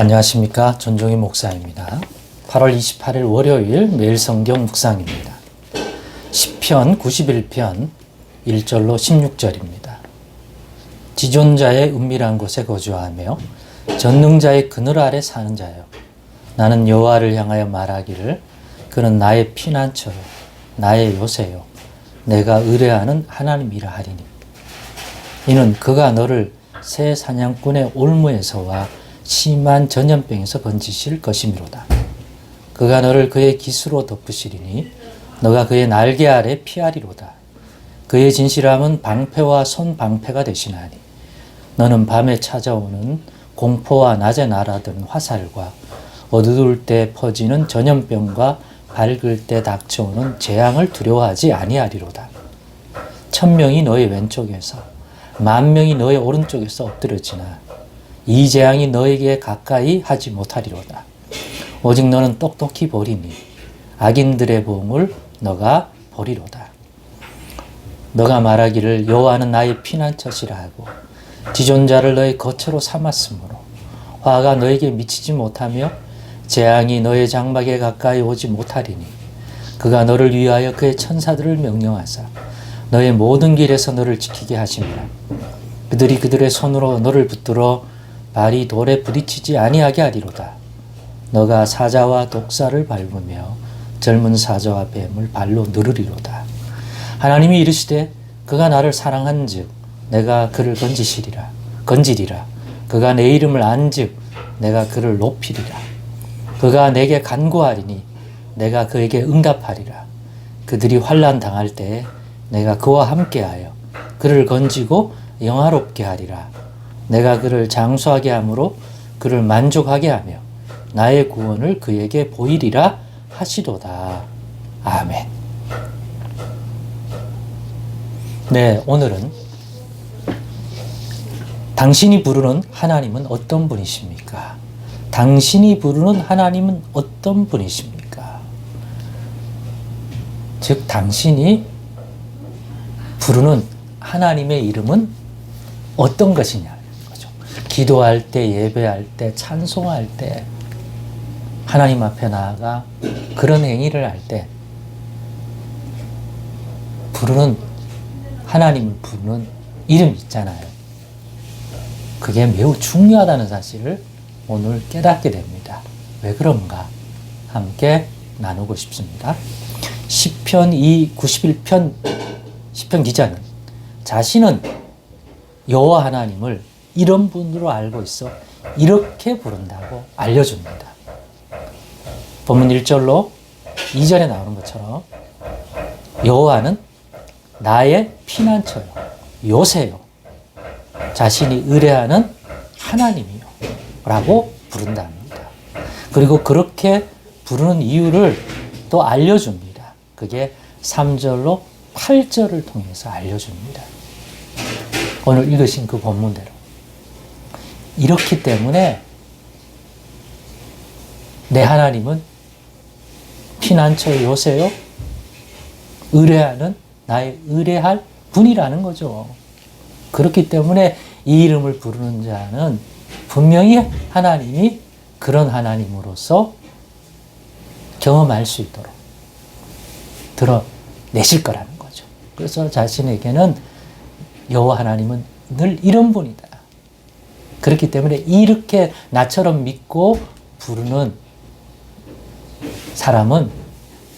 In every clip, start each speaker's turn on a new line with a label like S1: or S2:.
S1: 안녕하십니까. 전종희 목사입니다. 8월 28일 월요일 매일 성경 묵상입니다. 10편 91편 1절로 16절입니다. 지존자의 은밀한 곳에 거주하며 전능자의 그늘 아래 사는 자여 나는 여호와를 향하여 말하기를 그는 나의 피난처요 나의 요새요 내가 의뢰하는 하나님이라 하리니 이는 그가 너를 새 사냥꾼의 올무에서와 심한 전염병에서 건지실 것이미로다. 그가 너를 그의 기수로 덮으시리니 너가 그의 날개 아래 피하리로다. 그의 진실함은 방패와 손방패가 되시나니 너는 밤에 찾아오는 공포와 낮에 날아드는 화살과 어두울 때 퍼지는 전염병과 밝을 때 닥쳐오는 재앙을 두려워하지 아니하리로다. 천명이 너의 왼쪽에서 만 명이 너의 오른쪽에서 엎드려지나 이 재앙이 너에게 가까이 하지 못하리로다. 오직 너는 똑똑히 보리니 악인들의 보응을 너가 보리로다. 너가 말하기를 여호와는 나의 피난처시라 하고 지존자를 너의 거처로 삼았으므로 화가 너에게 미치지 못하며 재앙이 너의 장막에 가까이 오지 못하리니 그가 너를 위하여 그의 천사들을 명령하사 너의 모든 길에서 너를 지키게 하심이라 그들이 그들의 손으로 너를 붙들어 발이 돌에 부딪히지 아니하게 하리로다. 너가 사자와 독사를 밟으며 젊은 사자와 뱀을 발로 누르리로다. 하나님이 이르시되 그가 나를 사랑한즉 내가 그를 건지시리라. 건지리라. 그가 내 이름을 안즉 내가 그를 높이리라. 그가 내게 간구하리니 내가 그에게 응답하리라. 그들이 환난 당할 때에 내가 그와 함께하여 그를 건지고 영화롭게 하리라 내가 그를 장수하게 함으로 그를 만족하게 하며 나의 구원을 그에게 보이리라 하시도다 아멘 네, 오늘은 당신이 부르는 하나님은 어떤 분이십니까? 당신이 부르는 하나님은 어떤 분이십니까? 즉, 당신이 부르는 하나님의 이름은 어떤 것이냐. 기도할 때, 예배할 때, 찬송할 때, 하나님 앞에 나아가 그런 행위를 할 때, 부르는 하나님을 부르는 이름 있잖아요. 그게 매우 중요하다는 사실을 오늘 깨닫게 됩니다. 왜 그런가? 함께 나누고 싶습니다. 10편 2, 91편 10편 기자는 자신은 여호와 하나님을 이런 분으로 알고 있어 이렇게 부른다고 알려줍니다. 본문 1절로 2절에 나오는 것처럼 여호와는 나의 피난처요, 요새요, 자신이 의뢰하는 하나님이요. 라고 부른답니다. 그리고 그렇게 부르는 이유를 또 알려줍니다. 그게 3절로 8절을 통해서 알려줍니다. 오늘 읽으신 그 본문대로. 이렇기 때문에 내 하나님은 피난처 요새요, 의뢰하는 나의 의뢰할 분이라는 거죠. 그렇기 때문에 이 이름을 부르는 자는 분명히 하나님이 그런 하나님으로서 경험할 수 있도록 드러내실 거라는 거죠. 그래서 자신에게는 여호와 하나님은 늘 이런 분이다. 그렇기 때문에 이렇게 나처럼 믿고 부르는 사람은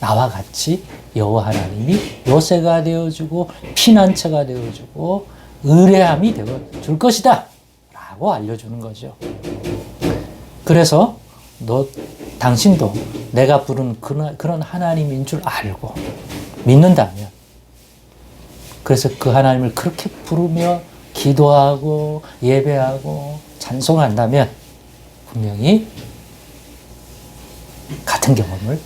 S1: 나와 같이 여호와 하나님이 요새가 되어주고 피난처가 되어주고 의뢰함이 되어 줄 것이다 라고 알려주는 거죠. 그래서 너 당신도 내가 부른 그런 하나님인 줄 알고 믿는다면 그래서 그 하나님을 그렇게 부르며 기도하고 예배하고 찬송한다면 분명히 같은 경험을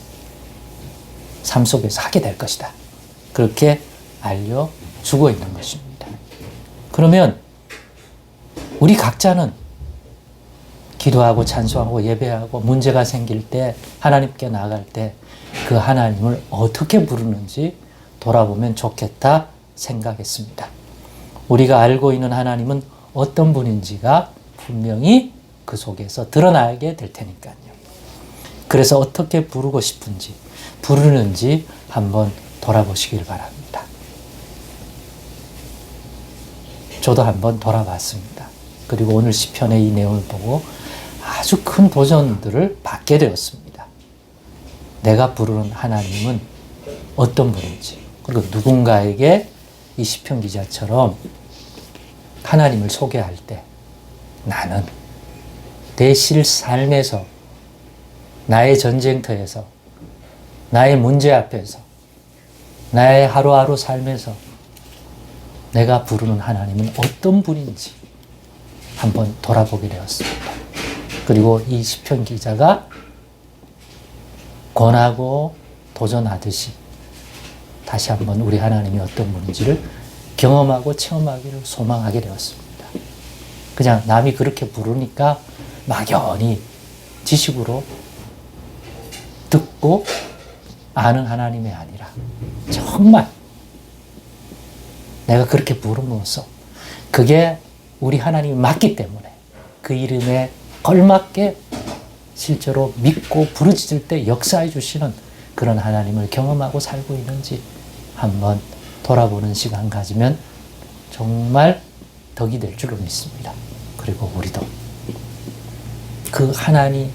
S1: 삶 속에서 하게 될 것이다. 그렇게 알려주고 있는 것입니다. 그러면 우리 각자는 기도하고 찬송하고 예배하고 문제가 생길 때 하나님께 나갈 때 그 하나님을 어떻게 부르는지 돌아보면 좋겠다 생각했습니다. 우리가 알고 있는 하나님은 어떤 분인지가 분명히 그 속에서 드러나게 될 테니까요. 그래서 어떻게 부르고 싶은지, 부르는지 한번 돌아보시길 바랍니다. 저도 한번 돌아봤습니다. 그리고 오늘 시편의 이 내용을 보고 아주 큰 도전들을 받게 되었습니다. 내가 부르는 하나님은 어떤 분인지, 그리고 누군가에게 이 시편 기자처럼 하나님을 소개할 때 나는 내 실 삶에서 나의 전쟁터에서 나의 문제 앞에서 나의 하루하루 삶에서 내가 부르는 하나님은 어떤 분인지 한번 돌아보게 되었습니다. 그리고 이 시편 기자가 권하고 도전하듯이 다시 한번 우리 하나님이 어떤 분인지를 경험하고 체험하기를 소망하게 되었습니다. 그냥 남이 그렇게 부르니까 막연히 지식으로 듣고 아는 하나님이 아니라 정말 내가 그렇게 부름으로써 그게 우리 하나님이 맞기 때문에 그 이름에 걸맞게 실제로 믿고 부르짖을 때 역사해 주시는 그런 하나님을 경험하고 살고 있는지 한번 돌아보는 시간 가지면 정말 덕이 될 줄로 믿습니다. 그리고 우리도 그 하나님이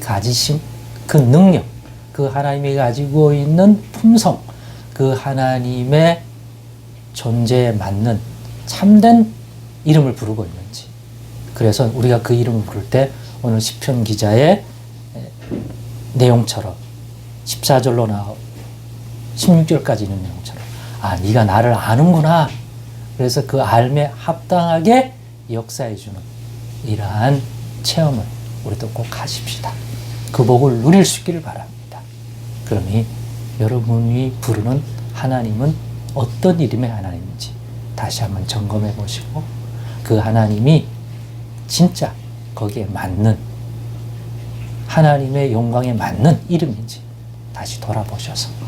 S1: 가지신 그 능력, 그 하나님이 가지고 있는 품성, 그 하나님의 존재에 맞는 참된 이름을 부르고 있는지. 그래서 우리가 그 이름을 부를 때 오늘 시편 기자의 내용처럼 14절로 나오 16절까지 있는 내용처럼 아 네가 나를 아는구나. 그래서 그 알매 합당하게 역사해 주는 이러한 체험을 우리도 꼭 하십시다. 그 복을 누릴 수 있기를 바랍니다. 그러니 여러분이 부르는 하나님은 어떤 이름의 하나님인지 다시 한번 점검해 보시고 그 하나님이 진짜 거기에 맞는 하나님의 영광에 맞는 이름인지 다시 돌아보셔서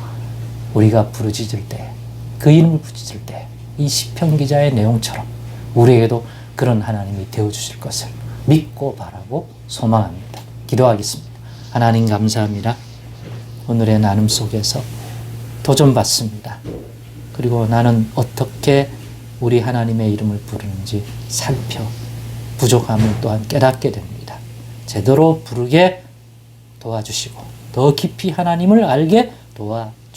S1: 우리가 부르짖을 때, 그 이름을 부르짖을 때, 이 시편 기자의 내용처럼 우리에게도 그런 하나님이 되어 주실 것을 믿고 바라고 소망합니다. 기도하겠습니다. 하나님 감사합니다. 오늘의 나눔 속에서 도전받습니다. 그리고 나는 어떻게 우리 하나님의 이름을 부르는지 살펴 부족함을 또한 깨닫게 됩니다. 제대로 부르게 도와주시고 더 깊이 하나님을 알게 도와